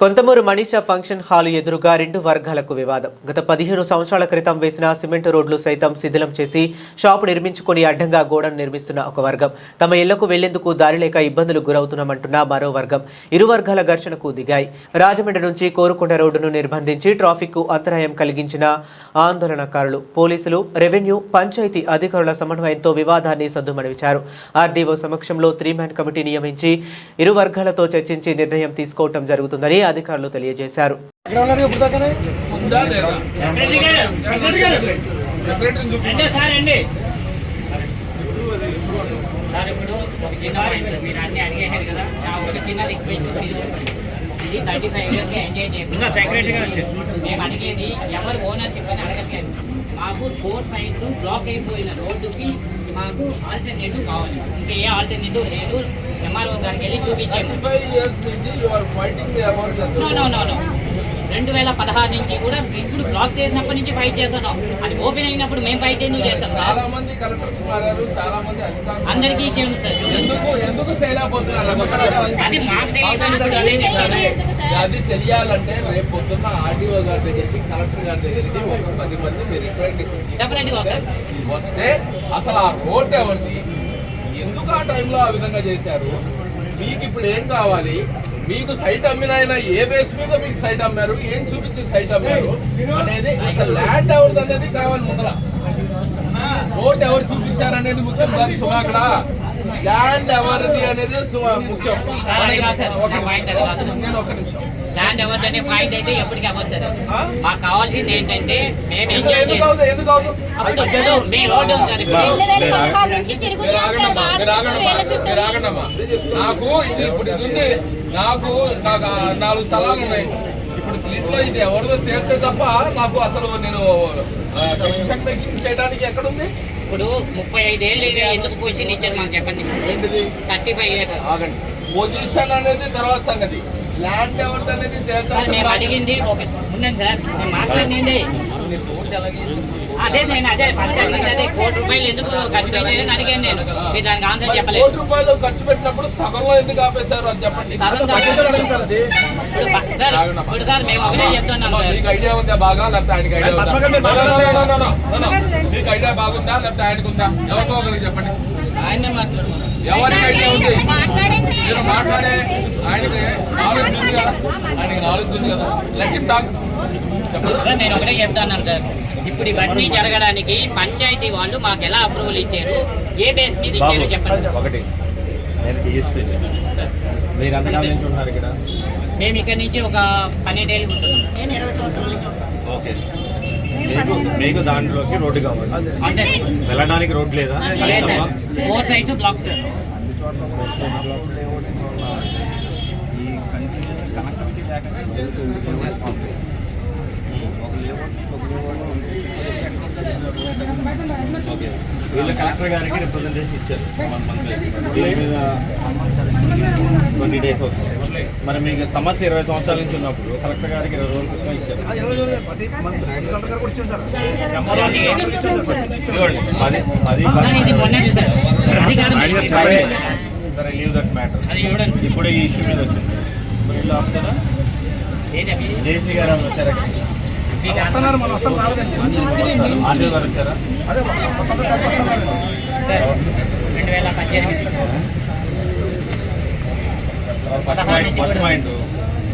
Konthamuru Manisha function hall ఎదురుగా రెండు వర్గాలకు వివాదం. గత పదిహేను సంవత్సరాల క్రితం వేసిన సిమెంట్ రోడ్లు సైతం శిథిలం చేసి షాపు నిర్మించుకొని అడ్డంగా గోడను నిర్మిస్తున్న ఒక వర్గం. తమ ఇళ్ళకు వెళ్ళేందుకు దారి లేక ఇబ్బందులు గురవుతున్నామంటున్న మరో వర్గం ఇరు వర్గాల ఘర్షణకు దిగాయి. రాజమండ్రి నుంచి కోరుకొండ రోడ్డును నిర్బంధించి ట్రాఫిక్కు అంతరాయం కలిగించిన ఆందోళనకారులు పోలీసులు రెవెన్యూ పంచాయతీ అధికారుల సమన్వయంతో వివాదాన్ని సద్దుమణివిచారు. ఆర్డీఓ సమక్షంలో త్రీ మ్యాన్ కమిటీ నియమించి ఇరు వర్గాలతో చర్చించి నిర్ణయం తీసుకోవటం జరుగుతుందని అధికారులు తెలియజేశారు. సార్ ఇప్పుడు ఒక చిన్న మీరు అన్ని అడిగేశారు కదా ఒక చిన్న రిక్వెస్ట్ ఇది థర్టీ ఫైవ్ ఇయర్స్ ఎంజాయ్ మేము అడిగేది ఎవరు ఓనర్షిప్ అని అడగట్లేదు మాకు ఫోర్ సైడ్స్ బ్లాక్ అయిపోయిన రోడ్డుకి మాకు ఆల్టర్నేటివ్ కావాలి ఇంకా ఏ ఆల్టర్నేటివ్ లేదు ఎంఆర్ఓ గారికి వెళ్ళి చూపించాము ఫైవ్ ఇయర్స్ నుంచి you are fighting about no no no no రెండు వేల పదహారు నుంచి కూడా ఇప్పుడు బ్లాక్ చేసినప్పటి నుంచి ఫైట్ చేస్తున్నాం. అది ఓపెన్ అయినప్పుడు మేము ఫైట్ ఎందుకు చేస్తాం సార్? చాలా మంది కలెక్టర్స్ మారారు చాలా మంది అందరికీ ఇచ్చేయండి సార్ ఎందుకు అది మాకు తెలియదు అది తెలియాలంటే రేపు పొద్దున్న ఆర్డీఓ గారి దగ్గరికి కలెక్టర్ గారి దగ్గరికి ఒక పది మంది మీరు. వస్తే అసలు ఆ రోడ్ ఎవరిది? ఎందుకు ఆ టైంలో ఆ విధంగా చేశారు? మీకు ఇప్పుడు ఏం కావాలి? మీకు సైట్ అమ్మిన ఆయన ఏ బేస్ మీద మీకు సైట్ అమ్మారు? ఏం చూపించి సైట్ అమ్మారు? అనేది అసలు ల్యాండ్ ఎవరిది అనేది కావాలి ముందర. రోడ్ ఎవరు చూపించారు అనేది ముఖ్యం కాదు సుమాకడా ల్యాండ్ ఎవరిది అనేది సుమా- ముఖ్యం. నేను ఒక నిమిషం. ల్యాండ్ ఎవరిది అనే పాయింట్ అయితే ఎప్పటికీ అవ్వదు సార్? మాకు కావాల్సింది ఏంటంటే మేము ఎంజాయ్ ఎందుకు అవుతుంది. నాకు ఇది ఇప్పుడు. ఇది ఉంది. నాకు నాలుగు స్థలాలు ఉన్నాయి. ఇప్పుడు దీంట్లో ఇది ఎవరిదో తేలితే తప్ప నాకు అసలు నేను చేయడానికి ఎక్కడుంది? ఇప్పుడు ముప్పై ఐదేళ్ళు ఇది ఎందుకు పొజిషన్ ఇచ్చారు మాకు చెప్పండి. ఏంటిది? Thirty five years. ఆగండి. పొజిషన్ అనేది తర్వాత సంగతి. ల్యాండ్ ఎవరిది అనేది అడిగింది ఓకే ఉండండి సార్ మాట్లాడింది. అదే నేను అదే ఫస్ట్ అడిగింది అదే కోటి రూపాయలు ఎందుకు ఖర్చు పెట్టారని అడిగాను నేను. మీరు దానికి ఆన్సర్ చెప్పలేదు. కోటి రూపాయలు ఖర్చు పెట్టినప్పుడు సగంలో ఎందుకు ఆపేశారు అది చెప్పండి. సగం ఇప్పుడు ప- సార్, ఇప్పుడు సార్ మేము ఒకటే చెప్తున్నాం సార్. మీకు ఐడియా ఉందా బాగా? లేకపోతే ఆయనకి ఐడియా ఉందా? No, no, no, no, no, no, no, no. మీకు ఐడియా బాగుందా? లేకపోతే ఆయనకు ఉందా? ఎవరికో ఒకరికి చెప్పండి. ఎవరికి ఐడియా ఉంది. మీరు మాట్లాడే ఆయనకి నాలెడ్జ్ ఉంది కదా. ఆయనకి నాలెడ్జ్ ఉంది కదా. లెట్ హిమ్ టాక్ సార్ నేను ఒకటే చెప్తాను సార్. ఇప్పుడు ఇవన్నీ జరగడానికి పంచాయతీ వాళ్ళు మాకు ఎలా అప్రూవల్ ఇచ్చారు? ఏ బేస్ మీద ఇచ్చారు చెప్పండి ఒకటి. నేను డిఎస్పీ సార్, మీరు ఎంతకాలం నుంచి ఉంటున్నారు ఇక్కడ? మేము ఇక్కడ నుంచి ఒక పన్నెండేళ్ళు ఉంటున్నాం. ఓకే. మీకు మీకు దాంట్లోకి రోడ్డు కావాలి. వెళ్ళడానికి రోడ్ లేదా? లేదు sir. Four sides block sir okay వీళ్ళు కలెక్టర్ గారికి రిప్రజెంటేషన్ ఇచ్చారు. దీని మీద ట్వంటీ డేస్ అవుతుంది. మరి మీకు సమస్య ఇరవై సంవత్సరాల నుంచి ఉన్నప్పుడు కలెక్టర్ గారికి ఇరవై రోజుల క్రితం ఇచ్చారు. పది పది సార్, సరే లీవ్ దట్ మ్యాటర్ ఇప్పుడు ఈ ఇష్యూ మీద వచ్చింది. ఇప్పుడు వీళ్ళు ఆపుతారా? జేసీ గారు వచ్చారా మీకు అర్థం- ఆర్టీఓ గారు వచ్చారా సార్, రెండు వేల పద్దెనిమిది